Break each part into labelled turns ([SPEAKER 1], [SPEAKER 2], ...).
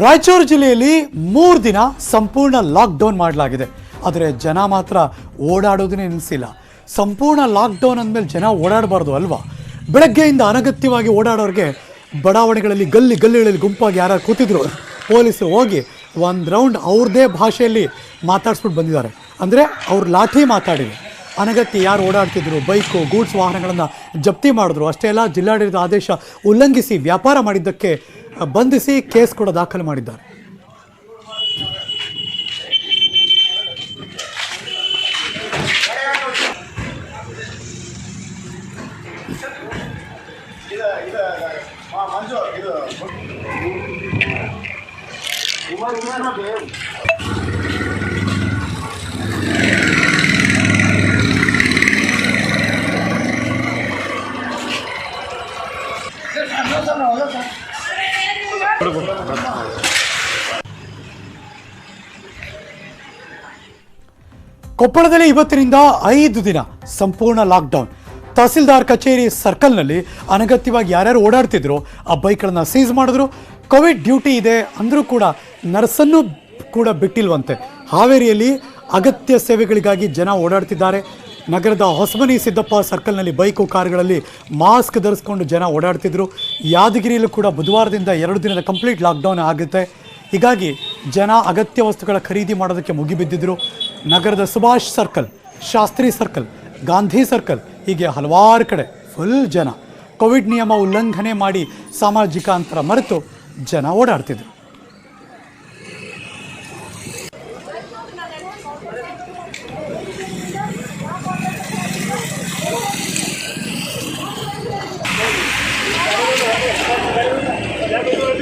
[SPEAKER 1] ರಾಯಚೂರು ಜಿಲ್ಲೆಯಲ್ಲಿ ಮೂರು ದಿನ ಸಂಪೂರ್ಣ ಲಾಕ್ಡೌನ್ ಮಾಡಲಾಗಿದೆ. ಆದರೆ ಜನ ಮಾತ್ರ ಓಡಾಡೋದನ್ನೇ ನಿಲ್ಲಿಸಿಲ್ಲ ಸಂಪೂರ್ಣ ಲಾಕ್ಡೌನ್ ಅಂದಮೇಲೆ ಜನ ಓಡಾಡಬಾರ್ದು ಅಲ್ವಾ? ಬೆಳಗ್ಗೆಯಿಂದ ಅನಗತ್ಯವಾಗಿ ಓಡಾಡೋರಿಗೆ ಬಡಾವಣೆಗಳಲ್ಲಿ ಗಲ್ಲಿ ಗಲ್ಲಿಗಳಲ್ಲಿ ಗುಂಪಾಗಿ ಯಾರು ಕೂತಿದ್ರು, ಪೊಲೀಸರು ಹೋಗಿ ಒಂದು ರೌಂಡ್ ಅವ್ರದ್ದೇ ಭಾಷೆಯಲ್ಲಿ ಮಾತಾಡಿಸ್ಬಿಟ್ಟು ಬಂದಿದ್ದಾರೆ. ಅಂದರೆ ಅವ್ರು ಲಾಠಿ ಮಾತಾಡಿದೆ ಅನಗತ್ಯ ಯಾರು ಓಡಾಡ್ತಿದ್ರು, ಬೈಕು, ಗೂಡ್ಸ್ ವಾಹನಗಳನ್ನು ಜಪ್ತಿ ಮಾಡಿದ್ರು. ಅಷ್ಟೇ ಅಲ್ಲ, ಜಿಲ್ಲಾಡಳಿತ ಆದೇಶ ಉಲ್ಲಂಘಿಸಿ ವ್ಯಾಪಾರ ಮಾಡಿದ್ದಕ್ಕೆ ಬಂಧಿಸಿ ಕೇಸ್ ಕೂಡ ದಾಖಲು ಮಾಡಿದ್ದಾರೆ ಕೊಪ್ಪಳದಲ್ಲಿ ಇವತ್ತಿನಿಂದ ಐದು ದಿನ ಸಂಪೂರ್ಣ ಲಾಕ್ಡೌನ್. ತಹಸೀಲ್ದಾರ್ ಕಚೇರಿ ಸರ್ಕಲ್ನಲ್ಲಿ ಅನಗತ್ಯವಾಗಿ ಯಾರ್ಯಾರು ಓಡಾಡ್ತಿದ್ರು ಆ ಬೈಕ್ಗಳನ್ನು ಸೀಸ್ ಮಾಡಿದ್ರು. ಕೋವಿಡ್ ಡ್ಯೂಟಿ ಇದೆ ಅಂದರೂ ಕೂಡ ನರ್ಸನ್ನು ಕೂಡ ಬಿಟ್ಟಿಲ್ವಂತೆ. ಹಾವೇರಿಯಲ್ಲಿ ಅಗತ್ಯ ಸೇವೆಗಳಿಗಾಗಿ ಜನ ಓಡಾಡ್ತಿದ್ದಾರೆ. ನಗರದ ಹೊಸಮನಿ ಸಿದ್ದಪ್ಪ ಸರ್ಕಲ್ನಲ್ಲಿ ಬೈಕು ಕಾರುಗಳಲ್ಲಿ ಮಾಸ್ಕ್ ಧರಿಸ್ಕೊಂಡು ಜನ ಓಡಾಡ್ತಿದ್ರು. ಯಾದಗಿರಿಯಲ್ಲೂ ಕೂಡ ಬುಧವಾರದಿಂದ ಎರಡು ದಿನದ ಕಂಪ್ಲೀಟ್ ಲಾಕ್ಡೌನ್ ಆಗುತ್ತೆ. ಹೀಗಾಗಿ ಜನ ಅಗತ್ಯ ವಸ್ತುಗಳ ಖರೀದಿ ಮಾಡೋದಕ್ಕೆ ಮುಗಿಬಿದ್ದಿದ್ರು. ನಗರದ Subhash circle, Shastri circle, Gandhi circle, ಹೀಗೆ ಹಲವಾರು ಕಡೆ ಫುಲ್ ಜನ. ಕೋವಿಡ್ ನಿಯಮ ಉಲ್ಲಂಘನೆ ಮಾಡಿ ಸಾಮಾಜಿಕ ಅಂತರ ಮರೆತು ಜನ ಓಡಾಡ್ತಿದ್ರು.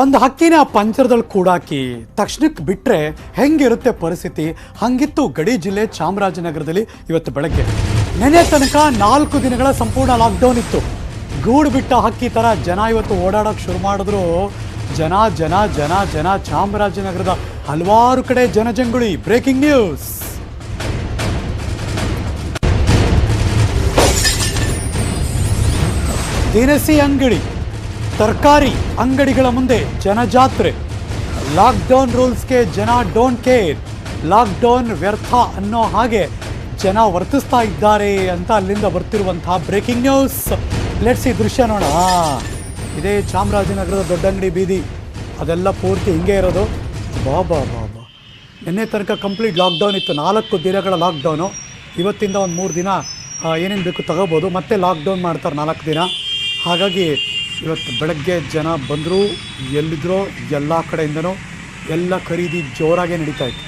[SPEAKER 1] ಒಂದು ಹಕ್ಕಿನ ಪಂಜರದಲ್ಲಿ ಕೂಡಾಕಿ ತಕ್ಷಣಕ್ಕೆ ಬಿಟ್ಟರೆ ಹೆಂಗಿರುತ್ತೆ ಪರಿಸ್ಥಿತಿ? ಹಂಗಿತ್ತು ಗಡಿ ಜಿಲ್ಲೆ ಚಾಮರಾಜನಗರದಲ್ಲಿ ಇವತ್ತು ಬೆಳಗ್ಗೆ. ನೆನೆ ತನಕ ನಾಲ್ಕು ದಿನಗಳ ಸಂಪೂರ್ಣ ಲಾಕ್ಡೌನ್ ಇತ್ತು. ಗೂಡು ಬಿಟ್ಟ ಹಕ್ಕಿ ಥರ ಜನ ಇವತ್ತು ಓಡಾಡೋಕೆ ಶುರು ಮಾಡಿದ್ರು. ಜನ ಜನ ಜನ ಜನ, ಚಾಮರಾಜನಗರದ ಹಲವಾರು ಕಡೆ ಜನಜಂಗುಳಿ. Breaking news. ದಿನಸಿ ಅಂಗಡಿ. ತರಕಾರಿ ಅಂಗಡಿಗಳ ಮುಂದೆ ಜನಜಾತ್ರೆ. ಲಾಕ್ಡೌನ್ ರೂಲ್ಸ್ಗೆ ಜನ ಡೋಂಟ್ ಕೇರ್ ಲಾಕ್ಡೌನ್ ವ್ಯರ್ಥ ಅನ್ನೋ ಹಾಗೆ ಜನ ವರ್ತಿಸ್ತಾ ಇದ್ದಾರೆ ಅಂತ ಅಲ್ಲಿಂದ ಬರ್ತಿರುವಂತಹ ಬ್ರೇಕಿಂಗ್ ನ್ಯೂಸ್ ಲೆಟ್ಸ್ ಈ ದೃಶ್ಯ ನೋಡ ಇದೇ ಚಾಮರಾಜನಗರದ ದೊಡ್ಡ ಅಂಗಡಿ ಬೀದಿ. ಅದೆಲ್ಲ ಪೂರ್ತಿ ಹಿಂಗೆ ಇರೋದು. ಬಾ ಬಾ ಬಾ ಬಾ. ನಿನ್ನೆ ತನಕ ಕಂಪ್ಲೀಟ್ ಲಾಕ್ಡೌನ್ ಇತ್ತು. ನಾಲ್ಕು ದಿನಗಳ ಲಾಕ್ಡೌನು ಇವತ್ತಿಂದ ಒಂದು ಮೂರು ದಿನ ಏನೇನು ಬೇಕು ತಗೋಬೋದು. ಮತ್ತೆ ಲಾಕ್ಡೌನ್ ಮಾಡ್ತಾರೆ ನಾಲ್ಕು ದಿನ. ಹಾಗಾಗಿ ಇವತ್ತು ಬೆಳಗ್ಗೆ ಜನ ಬಂದರೂ ಎಲ್ಲಿದ್ರೋ ಎಲ್ಲ ಕಡೆಯಿಂದನೂ ಎಲ್ಲ ಖರೀದಿ ಜೋರಾಗೇ ನಡೀತಾ ಇತ್ತು.